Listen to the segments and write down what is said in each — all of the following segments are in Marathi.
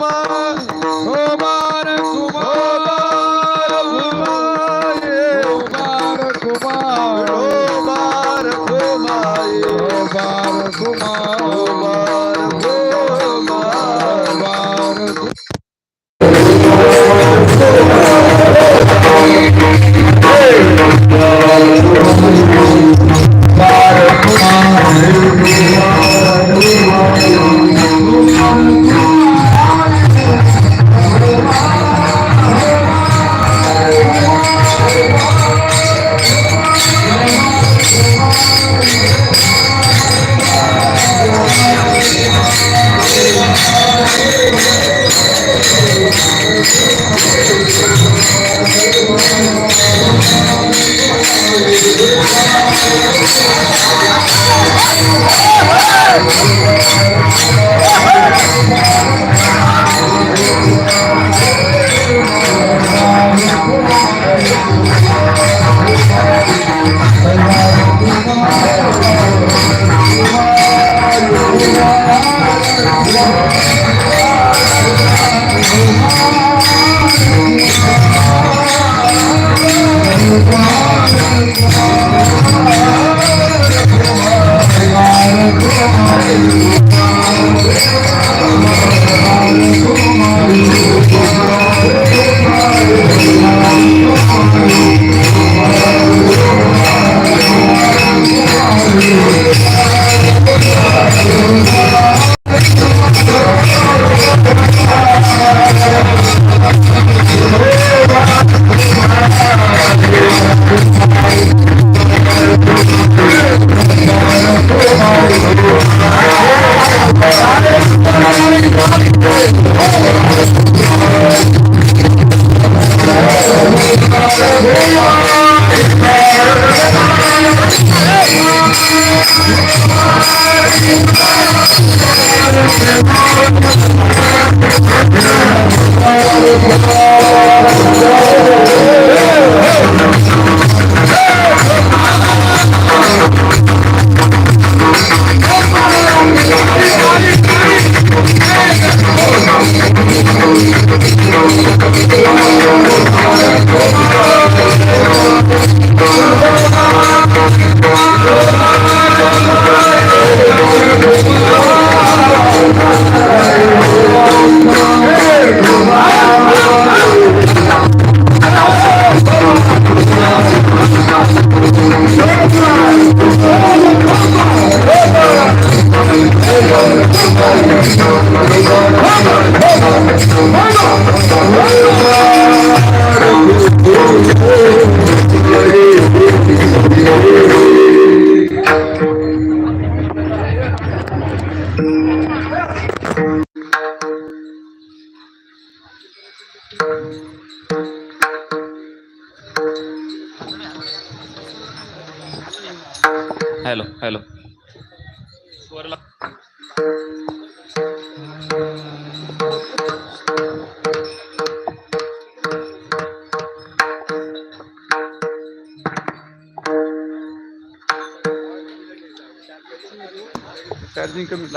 Bye. Thank you.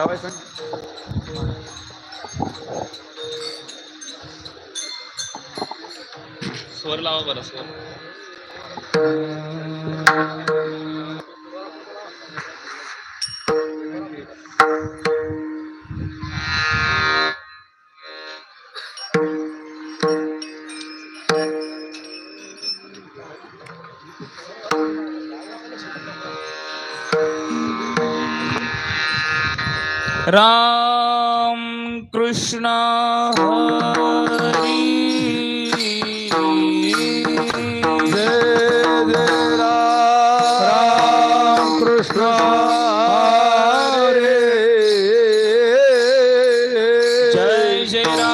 लावायचं स्वर लावा बरं स्वर. Ram Krishna Hari Jai Jai Ram.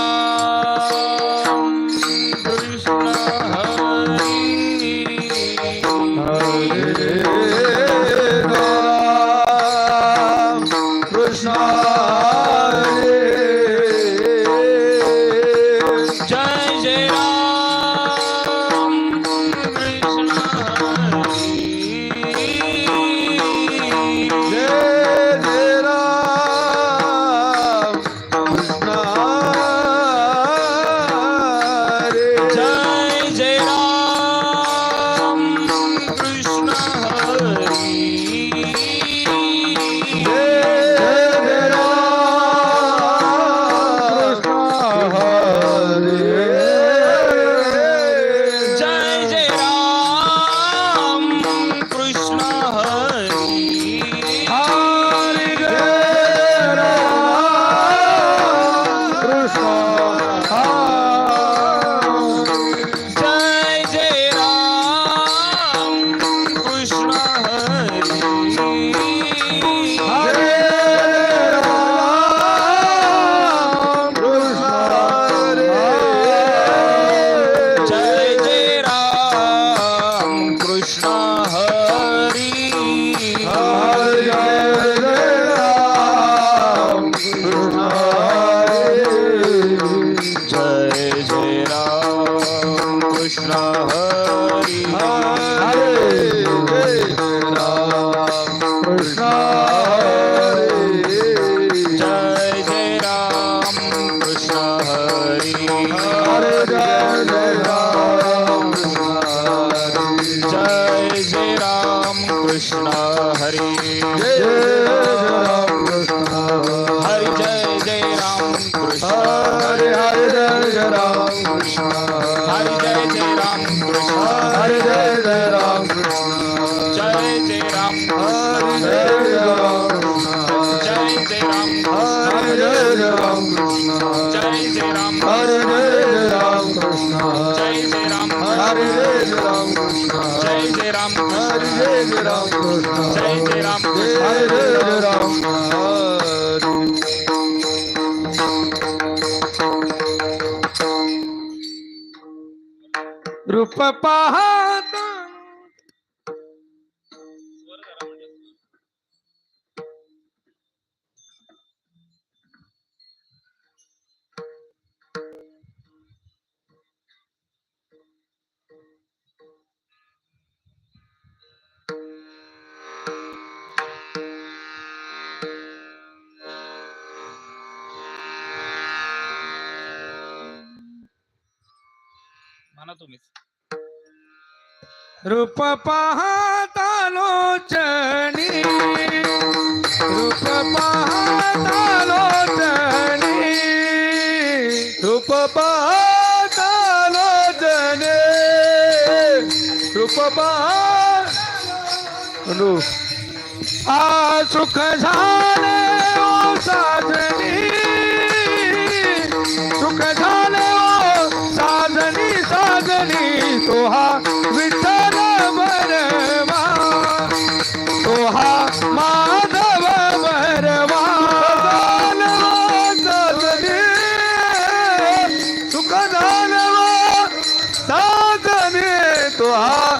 good. Hare Hare Jai Ram Krishna. Hare Hare Jai Ram रूप पहा रूप पाहता चणी रूप पाहता लोचनी रूप पाहता लोचने रूप पाहू आ सुख झाले ओ साजनी सुख झाले ओ साधनी साजनी तो 아,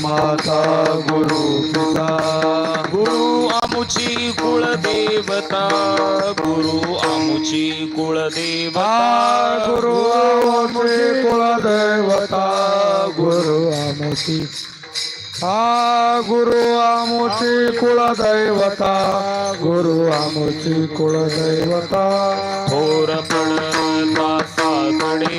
माता गुरु पिता। गुरु आमुची कुळदेवता। गुरु आमुची कुळदेवा गुरु आमुची कुळदेवता। गुरु आमुची। हा गुरु आमुची कुळदैवता। गुरु आमुची कुळदैवता। थोर माता साकडे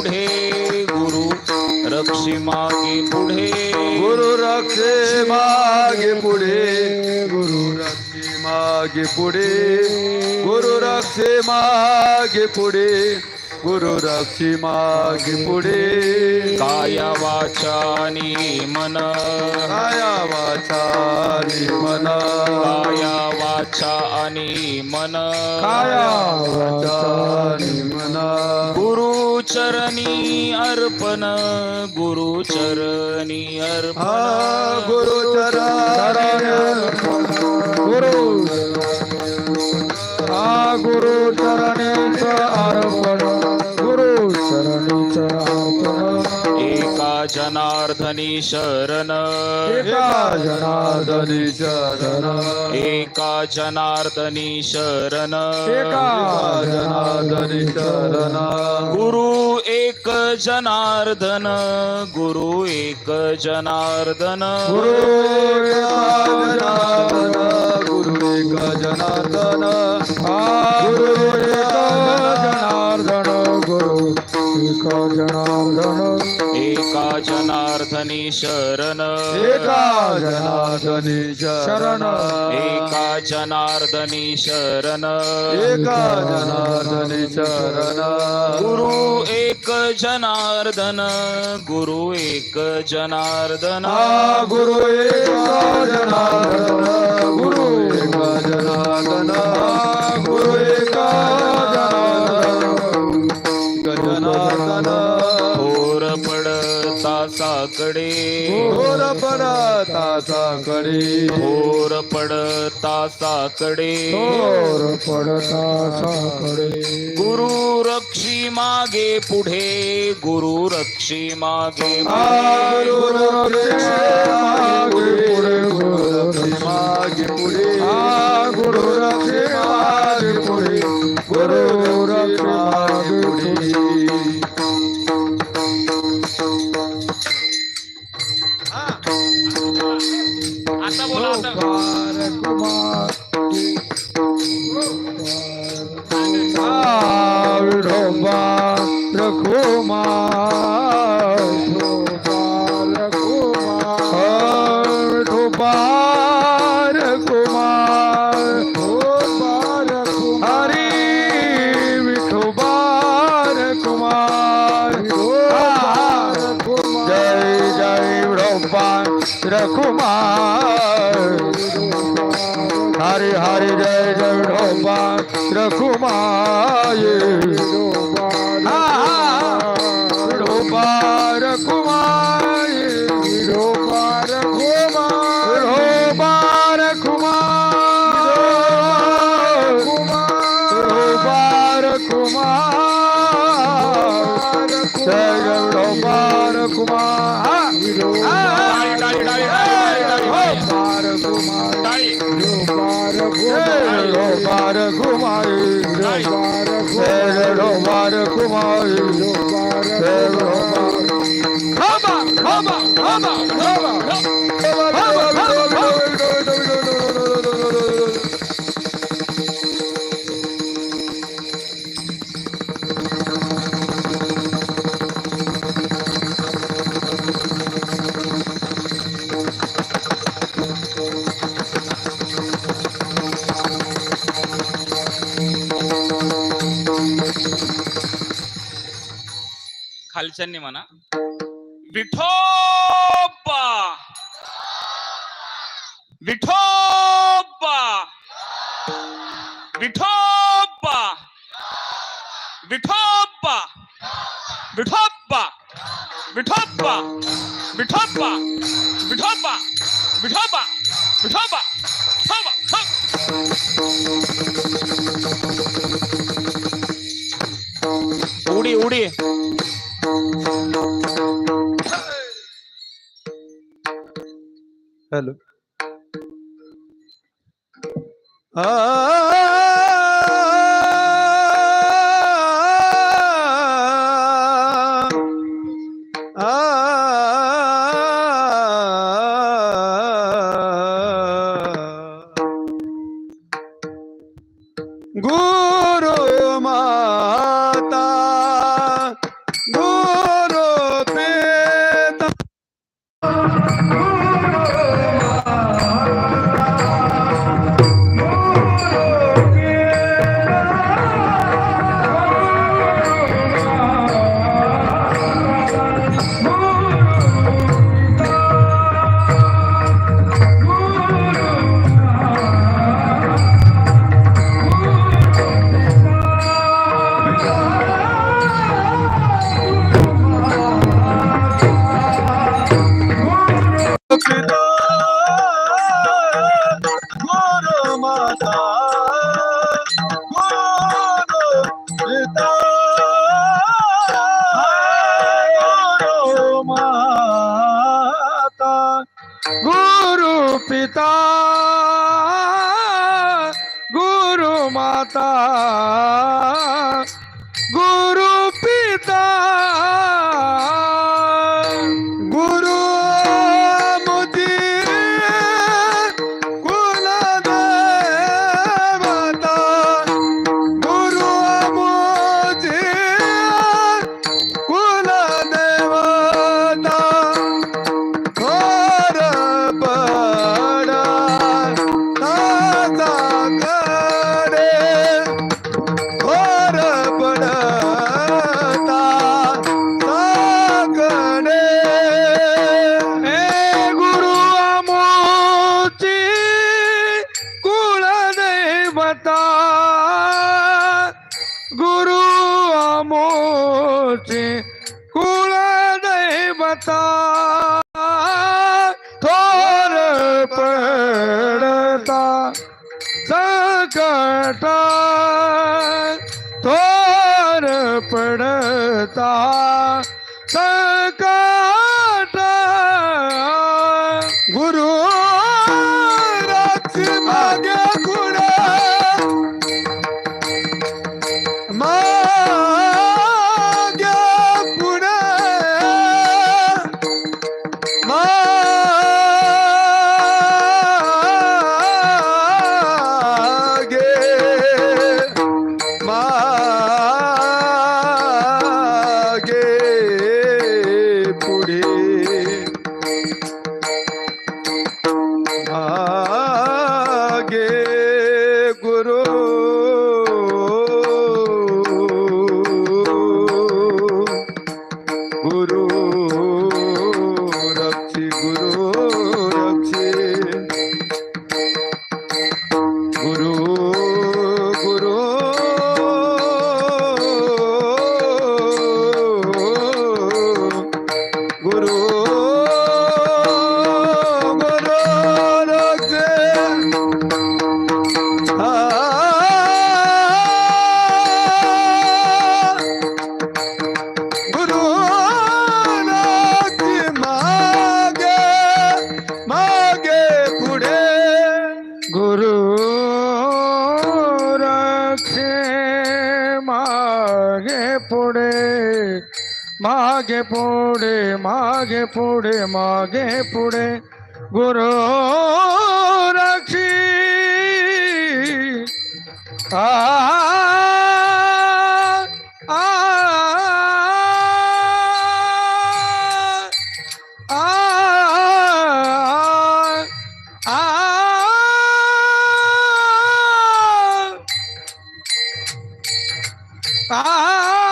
पुढे गुरु रक्षी मागे पुढे. गुरु रक्षे मागे पुढे गुरु रक्षे मागे पुढे. गुरु रक्षे मागे पुढे गुरु रक्षे मागे पुढे. काया वाचानी मन. काया वाचानी मन. काया वाचा आणि मन. काया वाचानी मन. गुरु गुरुचरणी अर्पण गुरुचरणी अर्पण. गुरुचरणी जनार्दनी शरण। एका जनार्दनी चरण एका जनार्दनी शरण। एका जनार्दनी चरण गुरु एक जनार्दन। गुरु एक जनार्दन। गुरु गुरु एक जनार्दन। गुरु एक एक जनार्दन एका जनार्दनी शरण। एका जनार्दनी शरण। एका जनार्दनी शरण। एका जनार्दनी शरण। गुरु एक जनार्दन गुरु एक जनार्दन गुरु एका जनार्दन गुरु एका जनार्दन पडता साकडे घोर पडता साकडे थोर पडता साकडे घोर पडता साकडे गुरु रक्षी मागे पुढे. गुरु रक्षी मागे गुरु रक्षे मागे पुढे. गुरु रक्षे मागे पुढे. गुरु কুমার গোপাল কুমার গোপাল কুমার গোপাল হরি বিঠোবার কুমার জয় জয় রঘুবান রঘুমার શેર માર કુમાર खालच्यांनी म्हणा विठोबा विठोबा विठोबा विठोबा विठोबा विठोबा विठोबा विठोबा विठोबा विठोबा विठोबा उडी उडी hello. Ah, ah, ah, ah মাঘে পড়ে মাঘে পড়ে মাঘে পড়ে গুরু রাখি আ Ah!